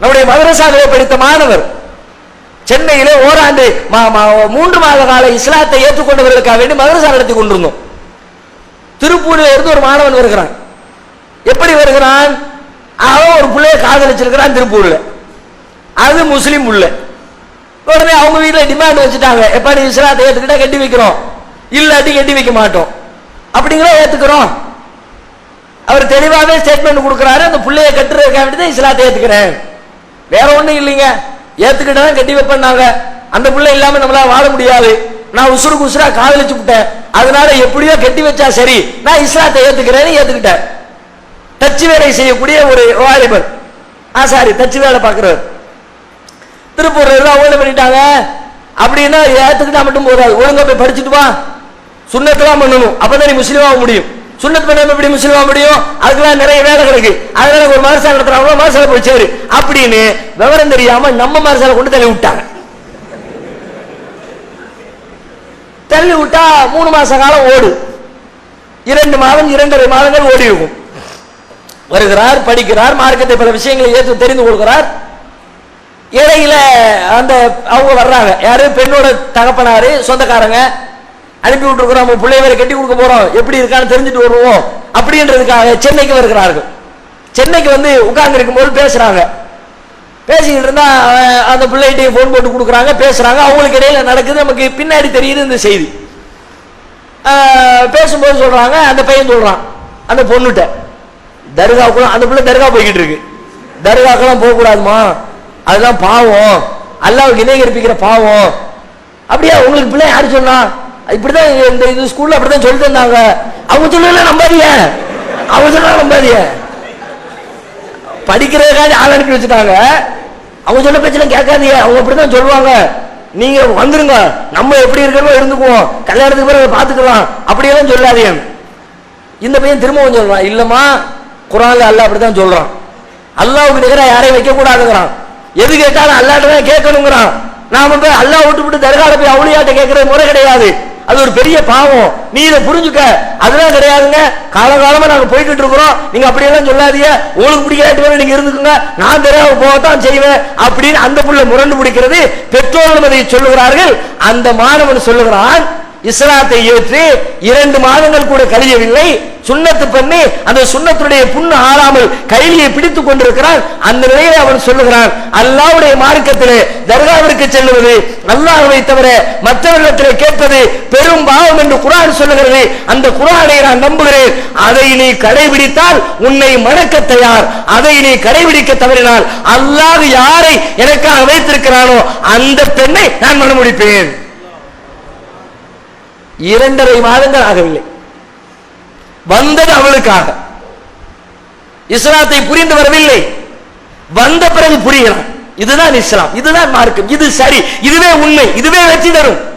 நம்முடைய மதரசாவிலே படித்த மாணவர் சென்னையிலே ஓராண்டு மா- மா- மூன்று மாத கால இஸ்லாத்தை ஏற்றுக்கொண்டவர்களுக்காக வேண்டி மதரசா நடத்தி கொண்டிருந்தோம். திருப்பூரில் இருந்து ஒரு மாணவன் வருகிறான். எப்படி வருகிறான்? அவன் ஒரு பிள்ளைய காதலிச்சிருக்கிறான் திருப்பூரில். அது முஸ்லீம் உள்ள உடனே அவங்க வீட்டில் டிமாண்ட் வச்சுட்டாங்க. எப்ப நீ இஸ்லாத்தை ஏற்றுக்கிட்டா கட்டி வைக்கிறோம். இல்லாட்டி கட்டி வைக்க மாட்டோம். அப்படிங்கிற ஏத்துக்கிறோம்? அவர் தெளிவாகவே ஸ்டேட்மெண்ட் கொடுக்குறாரு. அந்த பிள்ளைய கட்டுறதுக்காக வேண்டி தான் இஸ்லாத்தை ஏற்றுக்கிறேன் வேற ஒண்ணும் இல்லைங்க. ஏத்துக்கிட்டா தான் கட்டி வைப்பேன்னாங்க. அந்த பிள்ளை இல்லாம நம்மளால வாழ முடியாது. நான் உசுருக்கு உசுரா காதலிச்சு விட்டேன். அதனால எப்படியோ கட்டி வச்சா சரி. நான் இஸ்லாத்தை ஏத்துக்கிறேன்னு ஏத்துக்கிட்டேன். தச்சு வேலை செய்யக்கூடிய ஒரு வாலிபர். சாரி தச்சு வேலை பார்க்கிறவர் திருப்பூர்ல எல்லாம் அவங்க என்ன பண்ணிட்டாங்க? அப்படின்னா ஏத்துக்கிட்டா மட்டும் போதாது. ஒழுங்கா போய் படிச்சுட்டு வா. சுண்ணத்தெல்லாம் பண்ணணும். அப்பதான் நீ முஸ்லீமாக முடியும். சுண்ணத் பண்ணாம எப்படி முஸ்லீம் ஆக முடியும்? அதுக்கெல்லாம் நிறைய வேலை கிடக்கு. அதனால ஒரு மரசால நடத்துறாங்களோ மரசால போய் சேரு. அப்படின்னு விவரம் தெரியாம நம்ம மரசால கொண்டு தள்ளி விட்டாங்க. தள்ளி விட்டா மூணு மாச காலம் ஓடு. இரண்டு மாதம் இரண்டரை மாதங்கள் ஓடி இருக்கும். வருகிறார் படிக்கிறார் மார்க்கத்தை பல விஷயங்களை ஏற்று தெரிந்து கொள்கிறார். இடையில அந்த அவங்க வர்றாங்க. யாரு? பெண்ணோட தகப்பனாரு சொந்தக்காரங்க. அனுப்பி விட்டுருக்கிறோம். நம்ம பிள்ளை வேற கட்டி கொடுக்க போறோம். எப்படி இருக்கான்னு தெரிஞ்சுட்டு வருவோம். அப்படின்றதுக்காக சென்னைக்கு வருகிறார்கள். சென்னைக்கு வந்து உட்கார்ந்து இருக்கும்போது பேசுறாங்க. பேசிக்கிட்டு இருந்தா அந்த பிள்ளைகிட்டையும் ஃபோன் போட்டு கொடுக்குறாங்க பேசுறாங்க. அவங்களுக்கு இடையில நடக்குது. நமக்கு பின்னாடி தெரியுது இந்த செய்தி. பேசும்போது சொல்றாங்க அந்த பையன் சொல்றான் அந்த பொண்ணுகிட்ட. தர்காவுக்குலாம் அந்த பிள்ளை தர்கா போய்கிட்டு இருக்கு. தர்காக்கெல்லாம் போகக்கூடாதுமா. அதெல்லாம் பாவம். அல்லாவுக்கு இணை கற்பிக்கிற பாவம். அப்படியா உங்களுக்கு பிள்ளை யார் சொன்னா? இப்படிதான் இந்த இது ஸ்கூல்ல அப்படிதான் சொல்லி தந்தாங்க அவங்க சொல்லல நம்பாதீங்க. அவங்க சொல்ல நம்பாதிய படிக்கிறதுக்காக ஆள் அனுப்பி வச்சுட்டாங்க. அவங்க சொல்ல பேச்செல்லாம் கேட்காதீங்க. அவங்க அப்படிதான் சொல்லுவாங்க. நீங்க வந்துருங்க. நம்ம எப்படி இருக்கிறோமோ இருந்துக்குவோம். கல்யாணத்துக்கு பிறகு பார்த்துக்கலாம். அப்படியெல்லாம் சொல்லாதீங்க. இந்த பையன் திரும்பவும் சொல்றான். இல்லம்மா குரான்ல அல்ல அப்படிதான் சொல்றான். அல்லாவுக்கு நிகரா யாரையும் வைக்க கூடாதுங்கிறான் எது கேட்டாலும் அல்லாட்ட தான் கேட்கணுங்கிறான். நாம போய் அல்லா விட்டு விட்டு தர்கால போய் அவளியாட்ட கேட்கறது முறை கிடையாது. அது ஒரு பெரிய பாவம். நீ இதை புரிஞ்சுக்க. அதெல்லாம் கிடையாதுங்க. காலகாலமா நாங்க போய்கிட்டு இருக்கிறோம். நீங்க அப்படியெல்லாம் சொல்லாதீங்க. உங்களுக்கு பிடிக்காட்டு நீங்க இருந்துக்குங்க. நான் தெரியாம போகத்தான் செய்வேன் அப்படின்னு அந்த புள்ள முரண்டு பிடிக்கிறது பெற்றோர்களும் அதை சொல்லுகிறார்கள். அந்த மாணவன் சொல்லுகிறான் இஸ்லாத்தை ஏற்று இரண்டு மாதங்கள் கூட கழியவில்லை. சுண்ணத்து பண்ணி அந்த சுண்ணத்துடைய புண்ணு ஆறாமல் கைலியை பிடித்துக் கொண்டிருக்கிறான் அந்த நிலையில அவன் சொல்லுகிறான் அல்லாவுடைய மார்க்கத்திலே தர்காவிற்கு செல்லுவது அல்லாஹுவை தவிர மற்றவர்களிடத்திலே கேட்பது பெரும் பாவம் என்று குரான் சொல்லுகிறது. அந்த குரானை நான் நம்புகிறேன். அதை நீ கடைபிடித்தால் உன்னை மணக்க தயார். அதை நீ கடைபிடிக்க தவறினால் அல்லாஹ் யாரை எனக்காக வைத்திருக்கிறானோ அந்த பெண்ணை நான் மனமுடிப்பேன் இரண்டரை மாதங்கள் ஆகவில்லை. வந்தது அவளுக்காக. இஸ்லாத்தை புரிந்து வரவில்லை. வந்த பிறகு புரிகிறான். இதுதான் இஸ்லாம். இதுதான் மார்க்கம். இது சரி. இதுவே உண்மை. இதுவே வெற்றி தரும்.